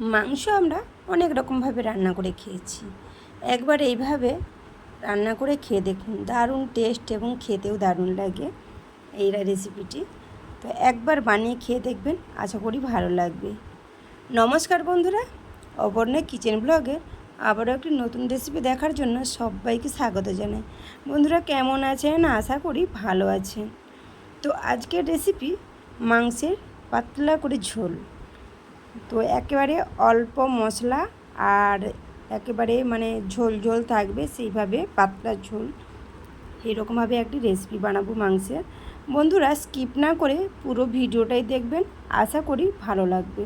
মাংস আমরা অনেক রকমভাবে রান্না করে খেয়েছি। একবার এইভাবে রান্না করে খেয়ে দেখুন, দারুণ টেস্ট এবং খেতেও দারুণ লাগে এই রেসিপিটি তো একবার বানিয়ে খেয়ে দেখবেন, আশা করি ভালো লাগবে। নমস্কার বন্ধুরা, অপর্ণা কিচেন ব্লগে আবারও একটি নতুন রেসিপি দেখার জন্য সবাইকে স্বাগত জানাই। বন্ধুরা, কেমন আছেন? আশা করি ভালো আছেন। তো আজকের রেসিপি মাংসের পাতলা করে ঝোল। তো একেবারে অল্প মশলা আর একেবারে মানে ঝোল ঝোল থাকবে সেইভাবে পাতলা ঝোল। এরকমভাবে একটি রেসিপি বানাবো মাংসের। বন্ধুরা স্কিপ না করে পুরো ভিডিওটাই দেখবেন। আশা করি ভালো লাগবে।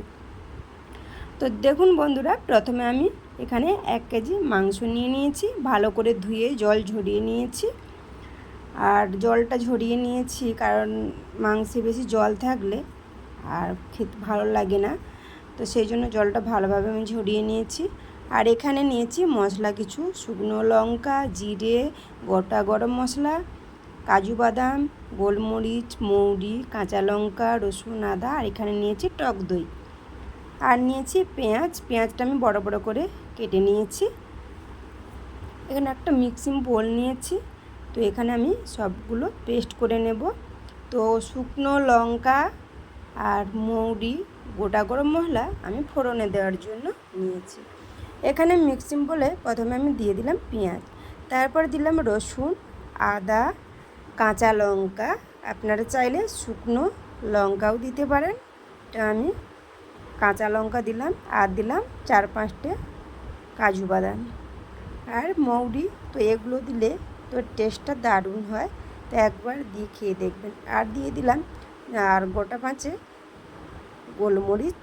তো দেখুন বন্ধুরা, প্রথমে আমি এখানে এক কেজি মাংস নিয়ে নিয়েছি। ভালো করে ধুয়ে জল ঝরিয়ে নিয়েছি। আর জলটা ঝরিয়ে নিয়েছি কারণ মাংসে বেশি জল থাকলে আর খেতে ভালো লাগে না। তো সেই জন্য জলটা ভালোভাবে আমি ঝরিয়ে নিয়েছি। আর এখানে নিয়েছি মশলা কিছু, শুকনো লঙ্কা, জিরে, গোটা গরম মশলা, কাজু বাদাম, গোলমরিচ, মৌরি, কাঁচা লঙ্কা, রসুন, আদা, আর এখানে নিয়েছি টক দই। আর নিয়েছি পেঁয়াজ, পেঁয়াজটা আমি বড় বড় করে কেটে নিয়েছি। এখানে একটা মিক্সিং বোল নিয়েছি, তো এখানে আমি সবগুলো পেস্ট করে নেব। তো শুকনো লঙ্কা আর মৌরি গোটা গরম মশলা আমি ফোড়নে দেওয়ার জন্য নিয়েছি। এখানে মিক্সিং বলে প্রথমে আমি দিয়ে দিলাম পেঁয়াজ, তারপর দিলাম রসুন, আদা, কাঁচা লঙ্কা। আপনারা চাইলে শুকনো লঙ্কাও দিতে পারেন। এটা আমি কাঁচা লঙ্কা দিলাম, আর দিলাম চার পাঁচটা কাজু বাদাম। আর মৌরি, তো এগুলো দিলে তো টেস্টটা দারুণ হয়। তো একবার দিয়ে খেয়ে দেখবেন। আর দিয়ে দিলাম, আর গোটা পাঁচে গোলমরিচ,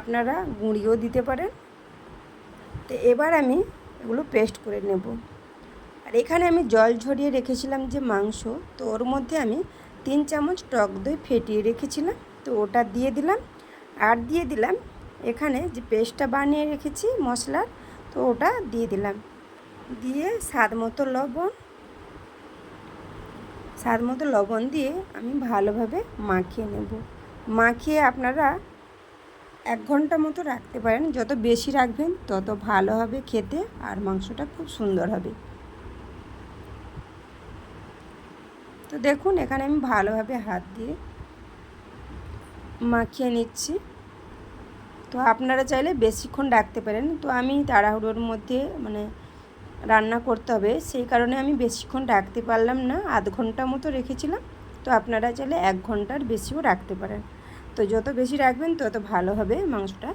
আপনারা গুঁড়িও দিতে পারেন। তো এবার আমি এগুলো পেস্ট করে নেব। আর এখানে আমি জল ঝরিয়ে রেখেছিলাম যে মাংস, তো ওর মধ্যে আমি তিন চামচ টক দই ফেটিয়ে রেখেছিলাম। তো ওটা দিয়ে দিলাম। আর দিয়ে দিলাম এখানে যে পেস্টটা বানিয়ে রেখেছি মশলার, তো ওটা দিয়ে দিলাম। দিয়ে স্বাদ মতো লবণ, স্বাদ মতো লবণ দিয়ে আমি ভালোভাবে মাখিয়ে নেব। মাখিয়ে আপনারা এক ঘণ্টা মতো রাখতে পারেন। যত বেশি রাখবেন, তত ভালো হবে খেতে আর মাংসটা খুব সুন্দর হবে। তো দেখুন, এখানে আমি ভালোভাবে হাত দিয়ে মাখিয়ে নিচ্ছি। তো আপনারা চাইলে বেশিক্ষণ রাখতে পারেন। তো আমি তাড়াহুড়োর মধ্যে মানে রান্না করতে হবে। সেই কারণে আমি বেশিক্ষণ রাখতে পারলাম না। আধ ঘণ্টা মতো রেখেছিলাম। তো আপনারা চাইলে এক ঘণ্টার বেশিও রাখতে পারেন। তো যত বেশি রাখবেন, তত ভালো হবে মাংসটা।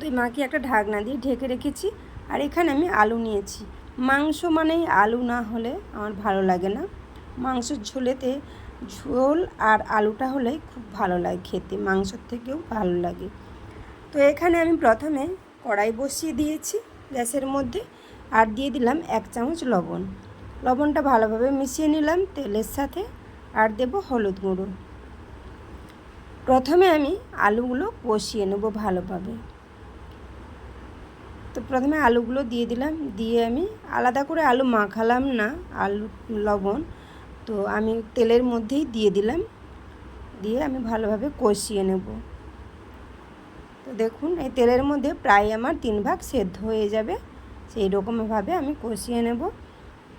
তো মাকে একটা ঢাকনা দিয়ে ঢেকে রেখেছি। আর এখানে আমি আলু নিয়েছি। মাংস মানেই আলু না হলে আমার ভালো লাগে না। মাংসের ঝোলেতে ঝোল আর আলুটা হলে খুব ভালো লাগে খেতে। মাংসর থেকেও ভালো লাগে। তো এখানে আমি প্রথমে কড়াই বসিয়ে দিয়েছি গ্যাসের মধ্যে। আর দিয়ে দিলাম এক চামচ লবণ। লবণটা ভালোভাবে মিশিয়ে নিলাম তেলের সাথে। আর দেব হলুদ গুঁড়ো। প্রথমে আমি আলুগুলো কষিয়ে নেব ভালোভাবে। তো প্রথমে আলুগুলো দিয়ে দিলাম, দিয়ে আমি আলাদা করে আলু মাখালাম না, আলু লবণ। তো আমি তেলের মধ্যেই দিয়ে দিলাম, দিয়ে আমি ভালোভাবে কষিয়ে নেব। তো দেখুন, এই তেলের মধ্যে প্রায় আমার তিন ভাগ সেদ্ধ হয়ে যাবে সেই রকমভাবে আমি কষিয়ে নেব।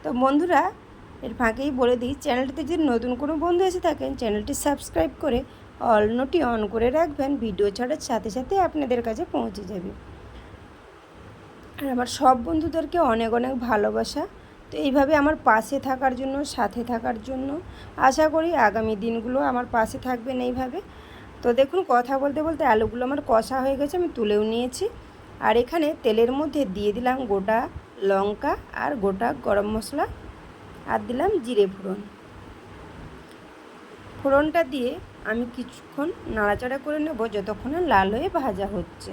তো বন্ধুরা এর ফাঁকেই বলে দিই, চ্যানেলটিতে যদি নতুন কোনো বন্ধু এসে থাকেন, চ্যানেলটি সাবস্ক্রাইব করে অল নোটি অন করে রাখবেন, ভিডিও ছাড়ার সাথে সাথে আপনাদের কাছে পৌঁছে যাবে। আর আমার সব বন্ধুদেরকে অনেক অনেক ভালোবাসা। তো এইভাবে আমার পাশে থাকার জন্য, সাথে থাকার জন্য আশা করি আগামী দিনগুলো আমার পাশে থাকবেন এইভাবে। তো দেখুন, কথা বলতে বলতে আলুগুলো আমার কষা হয়ে গেছে, আমি তুলেও নিয়েছি। আর এখানে তেলের মধ্যে দিয়ে দিলাম গোটা লঙ্কা আর গোটা গরম মশলা। আর দিলাম জিরে ফোড়ন। ফোড়নটা দিয়ে আমি কিছুক্ষণ নাড়াচাড়া করে নেব যতক্ষণে লাল হয়ে ভাজা হচ্ছে।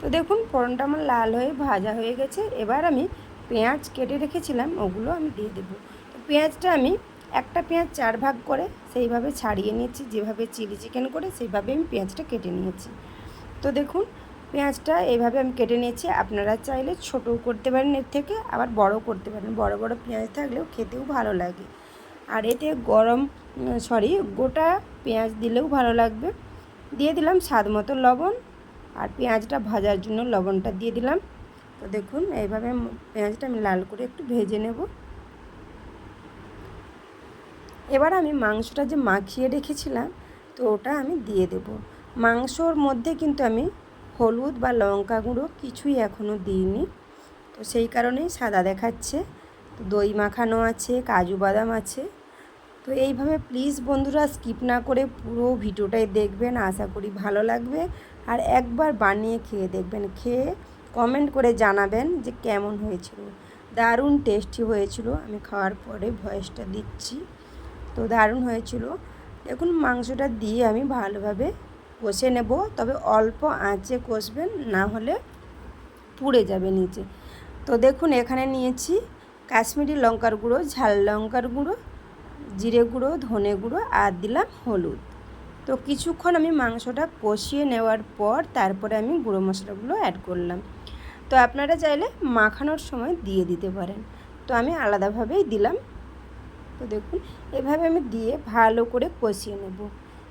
তো দেখুন, ফোড়নটা আমার লাল হয়ে ভাজা হয়ে গেছে। এবার আমি পেঁয়াজ কেটে রেখেছিলাম, ওগুলো আমি দিয়ে দেবো। তো পেঁয়াজটা আমি একটা পেঁয়াজ চার ভাগ করে সেইভাবে ছাড়িয়ে নিয়েছি। যেভাবে চিলি চিকেন করে সেইভাবে আমি পেঁয়াজটা কেটে নিয়েছি। তো দেখুন পেঁয়াজটা এইভাবে আমি কেটে নিয়েছি। আপনারা চাইলে ছোটও করতে পারেন, এর থেকে আবার বড় করতে পারেন। বড় বড় পেঁয়াজ থাকলেও খেতেও ভালো লাগে। আর এতে গরম সরি, গোটা পেঁয়াজ দিলেও ভালো লাগবে। দিয়ে দিলাম স্বাদ মতো লবণ আর পেঁয়াজটা ভাজার জন্য লবণটা দিয়ে দিলাম। তো দেখুন, এইভাবে পেঁয়াজটা আমি লাল করে একটু ভেজে নেব। এবার আমি মাংসটা যে মাখিয়ে রেখেছিলাম, তো ওটা আমি দিয়ে দেব। মাংসর মধ্যে কিন্তু আমি হলুদ বা লঙ্কা গুঁড়ো কিছুই এখনও দিইনি। তো সেই কারণেই সাদা দেখাচ্ছে। তো দই মাখানো আছে, কাজু বাদাম আছে। তো এইভাবে প্লিজ বন্ধুরা স্কিপ না করে পুরো ভিডিওটাই দেখবেন। আশা করি ভালো লাগবে। আর একবার বানিয়ে খেয়ে দেখবেন। খেয়ে কমেন্ট করে জানাবেন যে কেমন হয়েছিল। দারুণ টেস্টি হয়েছিল। আমি খাওয়ার পরে ভয়েসটা দিচ্ছি। তো দারুণ হয়েছিল। দেখুন মাংসটা দিয়ে আমি ভালোভাবে কষে নেব, তবে অল্প আঁচে কষবেন, না হলে পুড়ে যাবে নিচে। তো দেখুন, এখানে নিয়েছি কাশ্মীরি লঙ্কার গুঁড়ো, ঝাল লঙ্কার গুঁড়ো, জিরে গুঁড়ো, ধনে গুঁড়ো আর দিলাম হলুদ। তো কিছুক্ষণ আমি মাংসটা কষিয়ে নেওয়ার পর তারপরে আমি গুঁড়ো মশলাগুলো অ্যাড করলাম। তো আপনারা চাইলে মাখানোর সময় দিয়ে দিতে পারেন। তো আমি আলাদাভাবেই দিলাম। তো দেখুন, এভাবে আমি দিয়ে ভালো করে কষিয়ে নেব।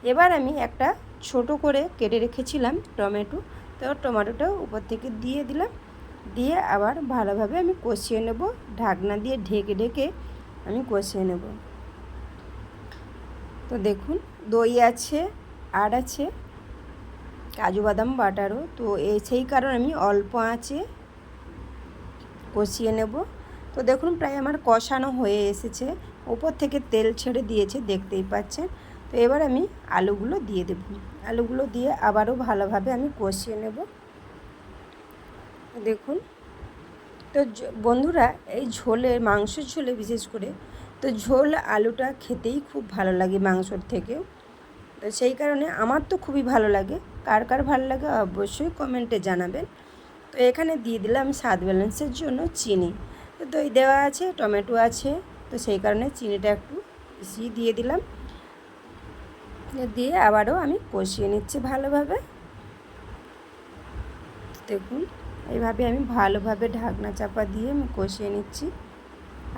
এবার আমি একটা ছোট করে কেটে রেখেছিলাম টমেটো। তো টমেটোটাও উপর থেকে দিয়ে দিলাম। দিয়ে আবার ভালোভাবে আমি কষিয়ে নেব। ঢাকনা দিয়ে ঢেকে ঢেকে আমি কষিয়ে নেব। তো দেখুন, দই আছে আর আছে, কাজু বাদাম বাটারও। তো এই সেই কারণে আমি অল্প আঁচে কষিয়ে নেব। তো দেখুন, প্রায় আমার কষানো হয়ে এসেছে। ওপর থেকে তেল ছেড়ে দিয়েছে, দেখতেই পাচ্ছেন। তো এবার আমি আলুগুলো দিয়ে দেব। আলুগুলো দিয়ে আবারও ভালোভাবে আমি কষিয়ে নেব। দেখুন, তো বন্ধুরা, এই ঝোলে মাংসের ঝোলে বিশেষ করে, তো ঝোল আলুটা খেতেই খুব ভালো লাগে মাংসর থেকেও। তো সেই কারণে আমার তো খুবই ভালো লাগে। কার কার ভালো লাগে অবশ্যই কমেন্টে জানাবেন। তো এখানে দিয়ে দিলাম স্বাদ ব্যালেন্সের জন্য চিনি। তো দই দেওয়া আছে, টমেটো আছে, তো সেই কারণে চিনিটা একটু বেশি দিয়ে দিলাম। দিয়ে আবারও আমি কষিয়ে নিচ্ছি ভালোভাবে। দেখুন, এইভাবে আমি ভালোভাবে ঢাকনা চাপা দিয়ে আমি কষিয়ে নিচ্ছি।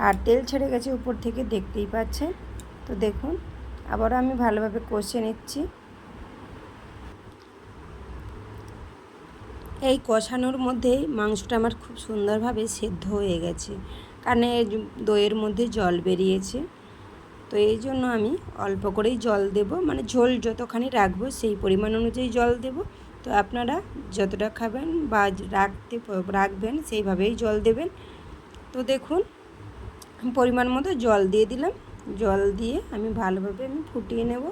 আর তেল ছেড়ে গেছে উপর থেকে, দেখতেই পাচ্ছেন? তো দেখুন, আবারও আমি ভালোভাবে কষিয়ে নিচ্ছি। এই কষানোর মধ্যেই মাংসটা আমার খুব সুন্দরভাবে সেদ্ধ হয়ে গেছে। কারণ দইয়ের মধ্যে জল বেরিয়েছে। তো এই জন্য আমি অল্প করেই জল দেব। মানে ঝোল যতখানি রাখব সেই পরিমাণ অনুযায়ী জল দেব। তো আপনারা যতটা খাবেন বা রাখতে রাখবেন সেইভাবেই জল দেবেন। তো দেখুন, পরিমাণ মতো জল দিয়ে দিলাম। জল দিয়ে আমি ভালোভাবে আমি ফুটিয়ে নেব।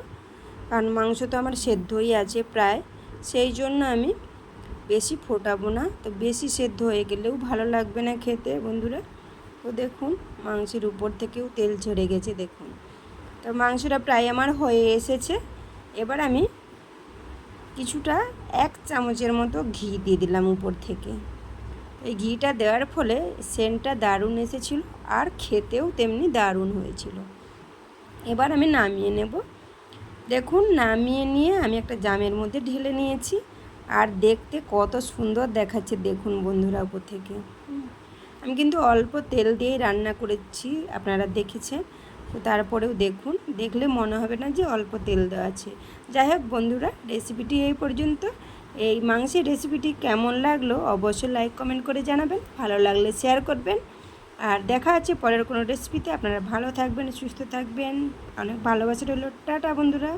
কারণ মাংস তো আমার সেদ্ধই আছে প্রায়। সেই জন্য আমি বেশি ফোটাবো না। তো বেশি সেদ্ধ হয়ে গেলেও ভালো লাগবে না খেতে বন্ধুরা। তো দেখুন, মাংসের উপর থেকেও তেল ঝরে গেছে, দেখুন। তো মাংসটা প্রায় আমার হয়ে এসেছে। এবার আমি কিছুটা এক চামচের মতো ঘি দিয়ে দিলাম উপর থেকে। এই ঘিটা দেওয়ার ফলে সেন্টটা দারুণ এসেছিল আর খেতেও তেমনি দারুণ হয়েছিল। এবার আমি নামিয়ে নেব। দেখুন, নামিয়ে নিয়ে আমি একটা জামের মধ্যে ঢেলে নিয়েছি। আর দেখতে কত সুন্দর দেখাচ্ছে দেখুন বন্ধুরা উপর থেকে। আমি কিন্তু অল্প তেল দিয়েই রান্না করেছি, আপনারা দেখেছেন। তো তারপরেও দেখুন, দেখলে মনে হবে না যে অল্প তেল দেওয়া আছে। যাই হোক বন্ধুরা, রেসিপিটি এই পর্যন্ত। এই মাংসের রেসিপিটি কেমন লাগল অবশ্যই লাইক, কমেন্ট করে জানাবেন। ভালো লাগলে শেয়ার করবেন। আর দেখা আছে পরের কোনো রেসিপিতে। আপনারা ভালো থাকবেন, সুস্থ থাকবেন। অনেক ভালোবাসা রইল। টাটা বন্ধুরা।